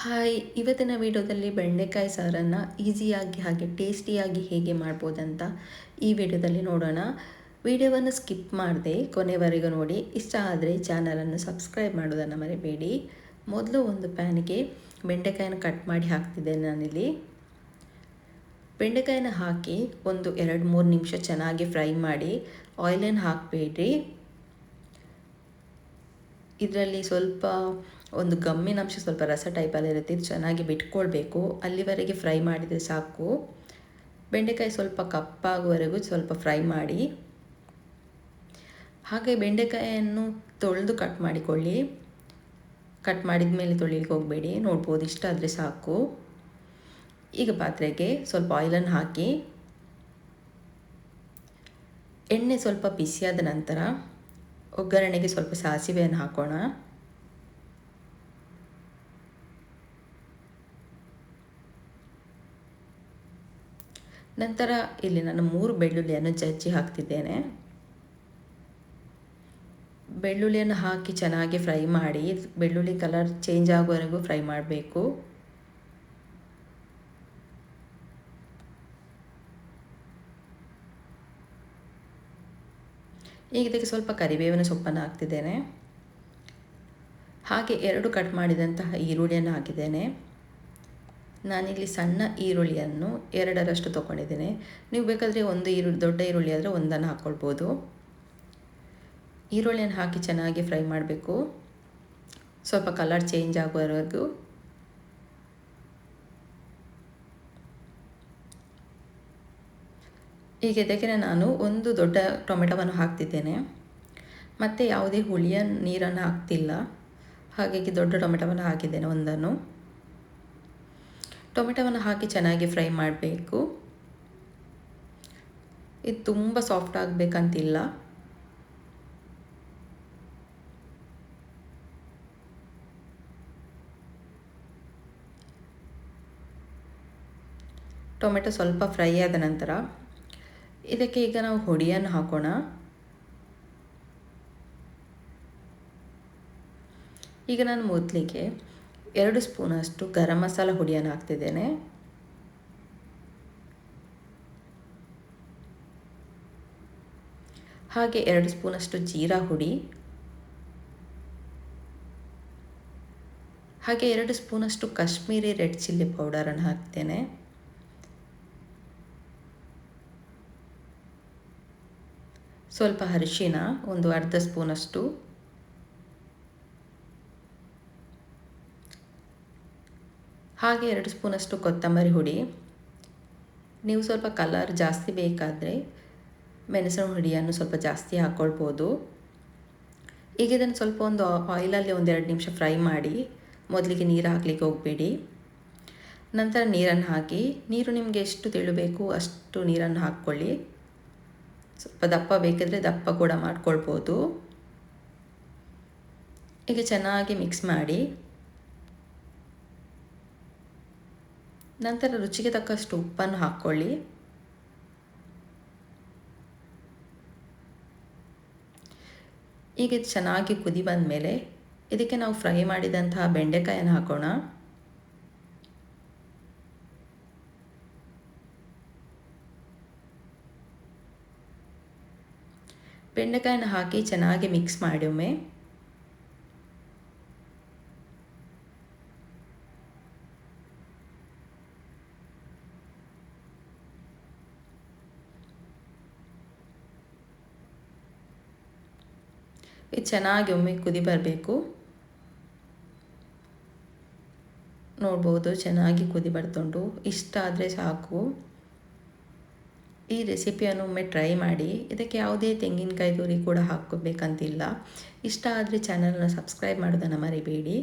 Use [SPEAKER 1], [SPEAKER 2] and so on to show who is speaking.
[SPEAKER 1] Hi, ಇವತ್ತಿನ ವಿಡಿಯೋದಲ್ಲಿ ಬೆಂಡೆಕಾಯಿ ಸಾರನ್ನು ಈಸಿಯಾಗಿ ಹಾಗೆ ಟೇಸ್ಟಿಯಾಗಿ ಹೇಗೆ ಮಾಡ್ಬೋದಂತ ಈ ವಿಡಿಯೋದಲ್ಲಿ ನೋಡೋಣ. ವಿಡಿಯೋವನ್ನು ಸ್ಕಿಪ್ ಮಾಡದೆ ಕೊನೆವರೆಗೂ ನೋಡಿ. ಇಷ್ಟ ಆದರೆ ಚಾನಲನ್ನು ಸಬ್ಸ್ಕ್ರೈಬ್ ಮಾಡೋದನ್ನು ಮರಿಬೇಡಿ. ಮೊದಲು ಒಂದು ಪ್ಯಾನಿಗೆ ಬೆಂಡೆಕಾಯಿನ ಕಟ್ ಮಾಡಿ ಹಾಕ್ತಿದ್ದೇನೆ ನಾನಿಲ್ಲಿ. ಬೆಂಡೆಕಾಯಿನ ಹಾಕಿ ಒಂದು ಎರಡು ಮೂರು ನಿಮಿಷ ಚೆನ್ನಾಗಿ ಫ್ರೈ ಮಾಡಿ ಆಯಿಲನ್ನು ಹಾಕಬೇಡ್ರಿ. ಇದರಲ್ಲಿ ಸ್ವಲ್ಪ ಒಂದು ಗಮ್ಮಿನ ಅಂಶ ಸ್ವಲ್ಪ ರಸ ಟೈಪಲ್ಲಿ ಇರುತ್ತೆ, ಇದು ಚೆನ್ನಾಗಿ ಬಿಟ್ಕೊಳ್ಬೇಕು. ಅಲ್ಲಿವರೆಗೆ ಫ್ರೈ ಮಾಡಿದರೆ ಸಾಕು. ಬೆಂಡೆಕಾಯಿ ಸ್ವಲ್ಪ ಕಪ್ಪಾಗುವವರೆಗೂ ಸ್ವಲ್ಪ ಫ್ರೈ ಮಾಡಿ. ಹಾಗೆ ಬೆಂಡೆಕಾಯಿಯನ್ನು ತೊಳೆದು ಕಟ್ ಮಾಡಿಕೊಳ್ಳಿ. ಕಟ್ ಮಾಡಿದ ಮೇಲೆ ತೊಳಿಲಿಕ್ಕೆ ಹೋಗಬೇಡಿ, ನೋಡ್ಬೋದು ಇಷ್ಟ ಆದರೆ ಸಾಕು. ಈಗ ಪಾತ್ರೆಗೆ ಸ್ವಲ್ಪ ಆಯಿಲನ್ನು ಹಾಕಿ. ಎಣ್ಣೆ ಸ್ವಲ್ಪ ಬಿಸಿಯಾದ ನಂತರ ಒಗ್ಗರಣೆಗೆ ಸ್ವಲ್ಪ ಸಾಸಿವೆಯನ್ನು ಹಾಕೋಣ. ನಂತರ ಇಲ್ಲಿ ನಾನು ಮೂರು ಬೆಳ್ಳುಳ್ಳಿಯನ್ನು ಜಜ್ಜಿ ಹಾಕ್ತಿದ್ದೇನೆ. ಬೆಳ್ಳುಳ್ಳಿಯನ್ನು ಹಾಕಿ ಚೆನ್ನಾಗಿ ಫ್ರೈ ಮಾಡಿ, ಬೆಳ್ಳುಳ್ಳಿ ಕಲರ್ ಚೇಂಜ್ ಆಗೋವರೆಗೂ ಫ್ರೈ ಮಾಡಬೇಕು. ಈಗ ಇದಕ್ಕೆ ಸ್ವಲ್ಪ ಕರಿಬೇವಿನ ಸೊಪ್ಪನ್ನು ಹಾಕ್ತಿದ್ದೇನೆ. ಹಾಗೆ ಎರಡು ಕಟ್ ಮಾಡಿದಂತಹ ಈರುಳ್ಳಿಯನ್ನು ಹಾಕಿದ್ದೇನೆ. ನಾನಿಲ್ಲಿ ಸಣ್ಣ ಈರುಳ್ಳಿಯನ್ನು ಎರಡರಷ್ಟು ತೊಗೊಂಡಿದ್ದೇನೆ. ನೀವು ಬೇಕಾದರೆ ಒಂದು ಈರುಳ್ಳಿ ದೊಡ್ಡ ಈರುಳ್ಳಿ ಆದರೆ ಒಂದನ್ನು ಹಾಕ್ಕೊಳ್ಬೋದು ಈರುಳ್ಳಿಯನ್ನು ಹಾಕಿ ಚೆನ್ನಾಗಿ ಫ್ರೈ ಮಾಡಬೇಕು. ಸ್ವಲ್ಪ ಕಲರ್ ಚೇಂಜ್ ಆಗುವವರೆಗೂ ಈಗ ಇದಕ್ಕೆ ನಾನು ಒಂದು ದೊಡ್ಡ ಟೊಮೆಟೊವನ್ನು ಹಾಕ್ತಿದ್ದೇನೆ. ಮತ್ತು ಯಾವುದೇ ಹುಳಿಯ ನೀರನ್ನು ಹಾಕ್ತಿಲ್ಲ. ಹಾಗಾಗಿ ದೊಡ್ಡ ಟೊಮೆಟೊವನ್ನು ಹಾಕಿದ್ದೇನೆ ಒಂದನ್ನು. ಟೊಮೆಟೊವನ್ನು ಹಾಕಿ ಚೆನ್ನಾಗಿ ಫ್ರೈ ಮಾಡಬೇಕು. ಇದು ತುಂಬ ಸಾಫ್ಟ್ ಆಗಬೇಕಂತಿಲ್ಲ. ಟೊಮೆಟೊ ಸ್ವಲ್ಪ ಫ್ರೈ ಆದ ನಂತರ ಇದಕ್ಕೆ ಈಗ ನಾವು ಹುಡಿಯನ್ನು ಹಾಕೋಣ. ಈಗ ನಾನು ಮೊದಲಿಗೆ ಎರಡು ಸ್ಪೂನಷ್ಟು ಗರಂ ಮಸಾಲ ಹುಡಿಯನ್ನು ಹಾಕ್ತಿದ್ದೇನೆ. ಹಾಗೆ ಎರಡು ಸ್ಪೂನಷ್ಟು ಜೀರಾ ಹುಡಿ ಹಾಗೆ ಎರಡು ಸ್ಪೂನಷ್ಟು ಕಾಶ್ಮೀರಿ ರೆಡ್ ಚಿಲ್ಲಿ ಪೌಡರನ್ನು ಹಾಕ್ತೇನೆ. ಸ್ವಲ್ಪ ಅರಿಶಿನ, ಒಂದು ಅರ್ಧ ಸ್ಪೂನಷ್ಟು ಹಾಗೆ ಎರಡು ಸ್ಪೂನಷ್ಟು ಕೊತ್ತಂಬರಿ ಹುಡಿ. ನೀವು ಸ್ವಲ್ಪ ಕಲರ್ ಜಾಸ್ತಿ ಬೇಕಾದರೆ ಮೆಣಸಿನ ಹುಡಿಯನ್ನು ಸ್ವಲ್ಪ ಜಾಸ್ತಿ ಹಾಕ್ಕೊಳ್ಬೋದು ಈಗ ಇದನ್ನು ಸ್ವಲ್ಪ ಒಂದು ಆಯಿಲಲ್ಲಿ ಒಂದೆರಡು ನಿಮಿಷ ಫ್ರೈ ಮಾಡಿ ಮೊದಲಿಗೆ ನೀರು ಹಾಕಲಿಕ್ಕೆ ಹೋಗಬೇಡಿ. ನಂತರ ನೀರನ್ನು ಹಾಕಿ, ನೀರು ನಿಮಗೆ ಎಷ್ಟು ತಿಳಬೇಕು ಅಷ್ಟು ನೀರನ್ನು ಹಾಕ್ಕೊಳ್ಳಿ. ಸ್ವಲ್ಪ ದಪ್ಪ ಬೇಕಿದ್ರೆ ದಪ್ಪ ಕೂಡ ಮಾಡ್ಕೊಳ್ಬೋದು. ಈಗ ಚೆನ್ನಾಗಿ ಮಿಕ್ಸ್ ಮಾಡಿ. ನಂತರ ರುಚಿಗೆ ತಕ್ಕಷ್ಟು ಉಪ್ಪನ್ನು ಹಾಕ್ಕೊಳ್ಳಿ ಈಗ ಚೆನ್ನಾಗಿ ಕುದಿ ಬಂದ ಮೇಲೆ ಇದಕ್ಕೆ ನಾವು ಫ್ರೈ ಮಾಡಿದಂತಹ ಬೆಂಡೆಕಾಯನ್ನು ಹಾಕೋಣ. ಬೆಂಡೆಕಾಯನ್ನು ಹಾಕಿ ಚೆನ್ನಾಗಿ ಮಿಕ್ಸ್ ಮಾಡಿ ಒಮ್ಮೆ. ಇದು ಚೆನ್ನಾಗಿ ಒಮ್ಮೆ ಕುದಿ ಬರಬೇಕು. ನೋಡ್ಬೋದು, ಚೆನ್ನಾಗಿ ಕುದಿ ಬರ್ತೊಂಡು ಇಷ್ಟ ಆದರೆ ಸಾಕು. ಈ ರೆಸಿಪಿಯನ್ನು ಒಮ್ಮೆ ಟ್ರೈ ಮಾಡಿ. ಇದಕ್ಕೆ ಯಾವುದೇ ತೆಂಗಿನಕಾಯಿ ತುರಿ ಕೂಡ ಹಾಕೋಬೇಕಂತಿಲ್ಲ ಇಷ್ಟ ಆದರೆ ಚಾನಲ್ನ ಸಬ್ಸ್ಕ್ರೈಬ್ ಮಾಡೋದನ್ನು ಮರಿಬೇಡಿ.